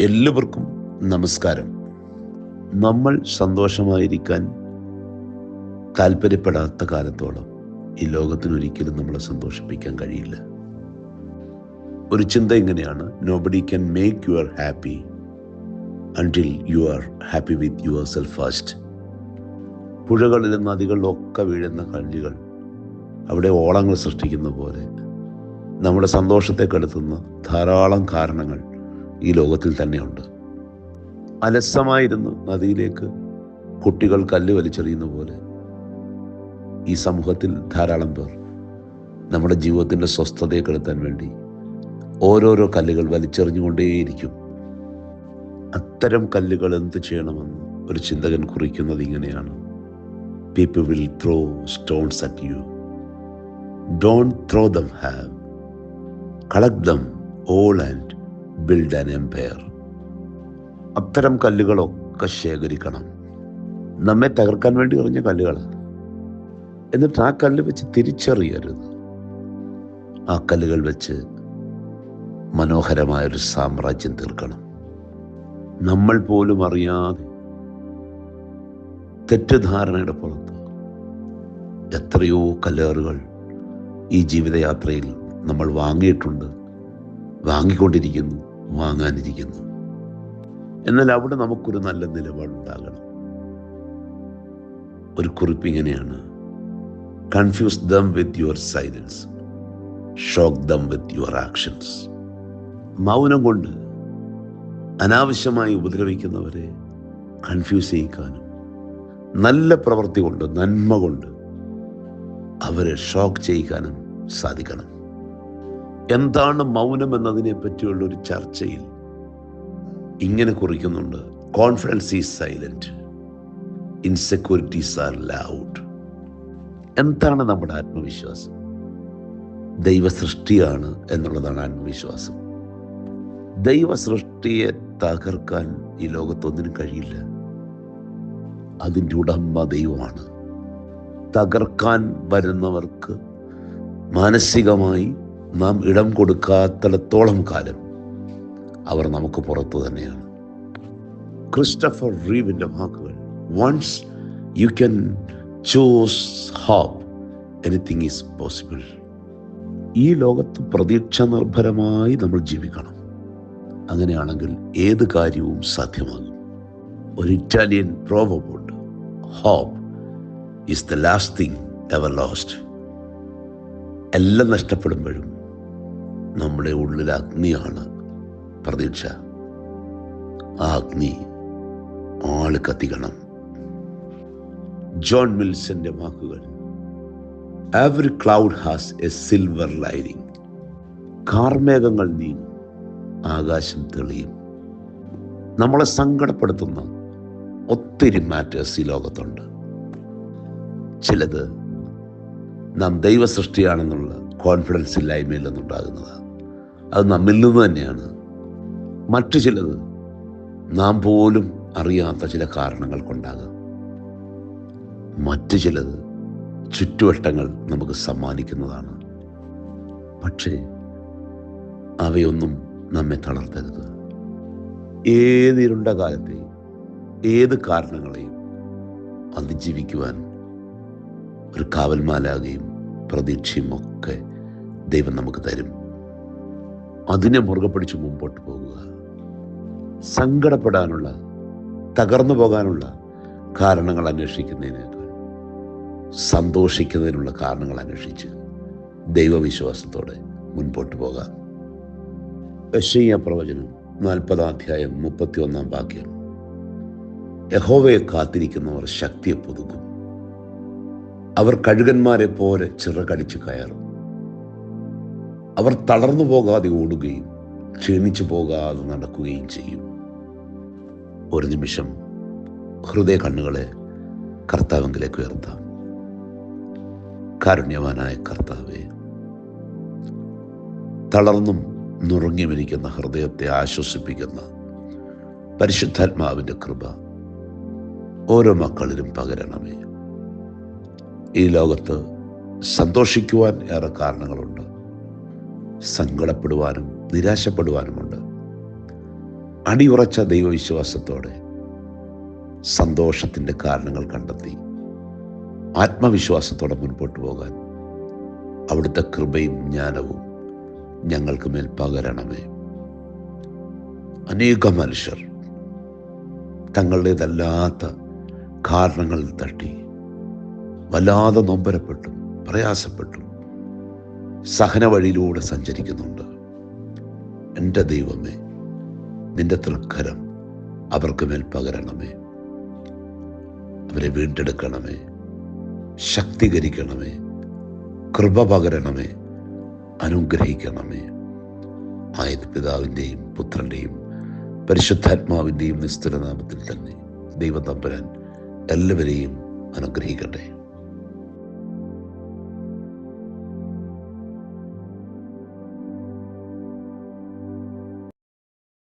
എല്ലാവർക്കും നമസ്കാരം. നമ്മൾ സന്തോഷമായിരിക്കാൻ താല്പര്യപ്പെടാത്ത കാലത്തോളം ഈ ലോകത്തിനൊരിക്കലും നമ്മളെ സന്തോഷിപ്പിക്കാൻ കഴിയില്ല. ഒരു ചിന്ത ഇങ്ങനെയാണ്. Nobody can make you happy until you are happy with yourself first പുഴകളിലും നദികളിലും ഒക്കെ വീഴുന്ന കല്ലുകൾ അവിടെ ഓളങ്ങൾ സൃഷ്ടിക്കുന്ന പോലെ നമ്മുടെ സന്തോഷത്തെ കെടുത്തുന്ന ധാരാളം കാരണങ്ങൾ ഈ ലോകത്തിൽ തന്നെയുണ്ട്. അലസമായിരുന്നു നദിയിലേക്ക് കുട്ടികൾ കല്ല് വലിച്ചെറിയുന്ന പോലെ. ഈ സമൂഹത്തിൽ ധാരാളം പേർ നമ്മുടെ ജീവിതത്തിന്റെ സ്വസ്ഥതയെ കെടുത്താൻ വേണ്ടി ഓരോരോ കല്ലുകൾ വലിച്ചെറിഞ്ഞുകൊണ്ടേയിരിക്കും. അത്തരം കല്ലുകൾ എന്ത് ചെയ്യണമെന്ന് ഒരു ചിന്തകൻ കുറിക്കുന്നത് ഇങ്ങനെയാണ്. People will throw stones at you don't throw them have collect them all and build an empire അത്തരം കല്ലുകളൊക്കെ ശേഖരിക്കണം. നമ്മെ തകർക്കാൻ വേണ്ടി എറിഞ്ഞ കല്ലുകളാണ്. എന്നിട്ട് ആ കല്ല് വെച്ച് തിരിച്ചറിയരുത്. ആ കല്ലുകൾ വെച്ച് മനോഹരമായൊരു സാമ്രാജ്യം തീർക്കണം. നമ്മൾ പോലും അറിയാതെ തെറ്റിദ്ധാരണയുടെ പുറത്ത് എത്രയോ കല്ലേറുകൾ ഈ ജീവിതയാത്രയിൽ നമ്മൾ വാങ്ങിയിട്ടുണ്ട് വാങ്ങിക്കൊണ്ടിരിക്കുന്നു. വാങ്ങാനിരിക്കുന്നു. എന്നാൽ അവിടെ നമുക്കൊരു നല്ല നിലപാടുണ്ടാകണം. ഒരു കുറിപ്പ് ഇങ്ങനെയാണ്. Confuse them with your silence shock them with your actions മൗനം കൊണ്ട് അനാവശ്യമായി ഉപദ്രവിക്കുന്നവരെ കൺഫ്യൂസ് ചെയ്യിക്കാനും നല്ല പ്രവൃത്തി കൊണ്ട് നന്മ കൊണ്ട് അവരെ ഷോക്ക് ചെയ്യിക്കാനും സാധിക്കണം. എന്താണ് മൗനം എന്നതിനെ പറ്റിയുള്ള ഒരു ചർച്ചയിൽ ഇങ്ങനെ കുറിക്കുന്നുണ്ട്. Confidence is silent insecurities are loud എന്താണ് നമ്മുടെ ആത്മവിശ്വാസം? ദൈവ സൃഷ്ടിയാണ് എന്നുള്ളതാണ് ആത്മവിശ്വാസം. ദൈവ സൃഷ്ടിയെ തകർക്കാൻ ഈ ലോകത്തൊന്നിനും കഴിയില്ല. അതിന്റെ ഉടമ ദൈവമാണ്. തകർക്കാൻ വരുന്നവർക്ക് മാനസികമായി നാം ഇടം കൊടുക്കാത്തിടത്തോളം കാലം അവർ നമുക്ക് പുറത്തു തന്നെയാണ്. ക്രിസ്റ്റഫർ റീവിന്റെ വാക്കുകൾ once you can choose hope anything is possible ഈ ലോകത്ത് പ്രതീക്ഷ നിർഭരമായി നമ്മൾ ജീവിക്കണം. അങ്ങനെയാണെങ്കിൽ ഏത് കാര്യവും സാധ്യമാകും. ഒരു Italian പ്രോവബുണ്ട് hope is the last thing ever lost എല്ലാം നഷ്ടപ്പെടുമ്പോഴും നമ്മുടെ ഉള്ളിൽ അഗ്നിയാണ്. പ്രതീക്ഷ. ആ അഗ്നി ആൾ കത്തിക്കണം. ജോൺ മിൽസന്റെ വാക്കുകൾ. Every cloud has a silver lining കാർമേഘങ്ങൾ നീങ്ങും. ആകാശം തെളിയും. നമ്മളെ സങ്കടപ്പെടുത്തുന്ന ഒത്തിരി മാറ്റേഴ്സ് ഈ ലോകത്തുണ്ട്. ചിലത് നാം ദൈവസൃഷ്ടിയാണെന്നുള്ള കോൺഫിഡൻസ് ഇല്ലായ്മയിൽ നിന്നുണ്ടാകുന്നതാണ്. അത് നമ്മിൽ നിന്ന് തന്നെയാണ്. മറ്റു ചിലത് നാം പോലും അറിയാത്ത ചില കാരണങ്ങൾ കൊണ്ടാകാം. മറ്റു ചിലത് ചുറ്റുവട്ടങ്ങൾ നമുക്ക് സമ്മാനിക്കുന്നതാണ്. പക്ഷേ അവയൊന്നും നമ്മെ തളർത്തരുത്. ഏതിരുണ്ട കാലത്തെയും ഏത് കാരണങ്ങളെയും അതിജീവിക്കുവാൻ ഒരു കാവൽമാലാകുകയും പ്രതീക്ഷയും ഒക്കെ ദൈവം നമുക്ക് തരും. അതിനെ മുറുകെ പിടിച്ച് മുമ്പോട്ട് പോകുക. സങ്കടപ്പെടാനുള്ള തകർന്നു പോകാനുള്ള കാരണങ്ങൾ അന്വേഷിക്കുന്നതിനേക്കാൾ സന്തോഷിക്കുന്നതിനുള്ള കാരണങ്ങൾ അന്വേഷിച്ച് ദൈവവിശ്വാസത്തോടെ മുൻപോട്ട് പോകാം. യശയ്യ പ്രവചനം നാൽപ്പതാം അധ്യായം മുപ്പത്തി ഒന്നാം വാക്യം. യഹോവയെ കാത്തിരിക്കുന്നവർ ശക്തിയെ പുതുക്കും. അവർ കഴുകന്മാരെ പോലെ ചിറകടിച്ച് കയറും. അവർ തളർന്നു പോകാതെ ഓടുകയും ക്ഷീണിച്ചു പോകാതെ നടക്കുകയും ചെയ്യും. ഒരു നിമിഷം ഹൃദയ കണ്ണുകളെ കർത്താവെങ്കിലേക്ക് ഉയർത്താം. കാരുണ്യവാനായ കർത്താവെ തളർന്നും നുറുങ്ങിമിരിക്കുന്ന ഹൃദയത്തെ ആശ്വസിപ്പിക്കുന്ന പരിശുദ്ധാത്മാവിന്റെ കൃപ ഓരോ മക്കളിലും പകരണമേ. ഈ ലോകത്ത് സന്തോഷിക്കുവാൻ ഏറെ കാരണങ്ങളുണ്ട്. സങ്കടപ്പെടുവാനും നിരാശപ്പെടുവാനുമുണ്ട്. അടിയുറച്ച ദൈവവിശ്വാസത്തോടെ സന്തോഷത്തിന്റെ കാരണങ്ങൾ കണ്ടെത്തി. ആത്മവിശ്വാസത്തോടെ മുൻപോട്ട് പോകാൻ അവിടുത്തെ കൃപയും ജ്ഞാനവും ഞങ്ങൾക്ക് മേൽ പകരണമേ. അനേക മനുഷ്യർ തങ്ങളുടേതല്ലാത്ത കാരണങ്ങളിൽ തട്ടി വല്ലാതെ നൊമ്പരപ്പെട്ടു പ്രയാസപ്പെട്ടും സഹന വഴിയിലൂടെ സഞ്ചരിക്കുന്നുണ്ട്. എന്റെ ദൈവമേ നിന്റെ തൃക്കരം അവർക്ക് മേൽ പകരണമേ. അവരെ വീണ്ടെടുക്കണമേ. ശക്തീകരിക്കണമേ. കൃപ പകരണമേ. അനുഗ്രഹിക്കണമേ. ആയത് പിതാവിന്റെയും പുത്രന്റെയും പരിശുദ്ധാത്മാവിന്റെയും നിസ്തുലനാമത്തിൽ തന്നെ ദൈവം തമ്പുരാൻ എല്ലാവരെയും അനുഗ്രഹിക്കട്ടെ.